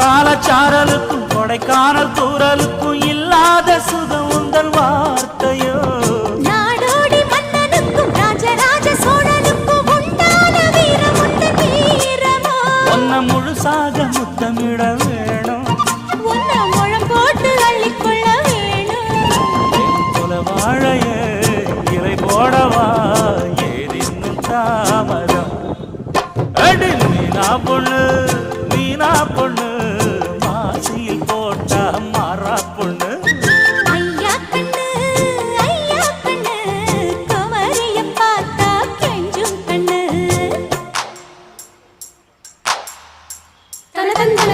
குற்றாலச்சாரலுக்கும் கொடைக்கானல் தூரலுக்கும் இல்லாத சுகம் உங்கள் வார்த்தையோ? நாடோடி மன்னனுக்கும் ராஜராஜ சோழனுக்கும் உண்டான வீரம் உண்ட வீரமோ? ஒன்ன முழுசாக முத்தமிட வேணும். ஒன்ன முழம் போட்டு அள்ளிக்கொள்ள வேணும். குல வாழையே இலை போடவா? ஏதின்னும் தாமதம். அடி நீனா பொண்ணு நீனா பொண்ணு. போட்டா மாறா பொண்ணு. தன தந்த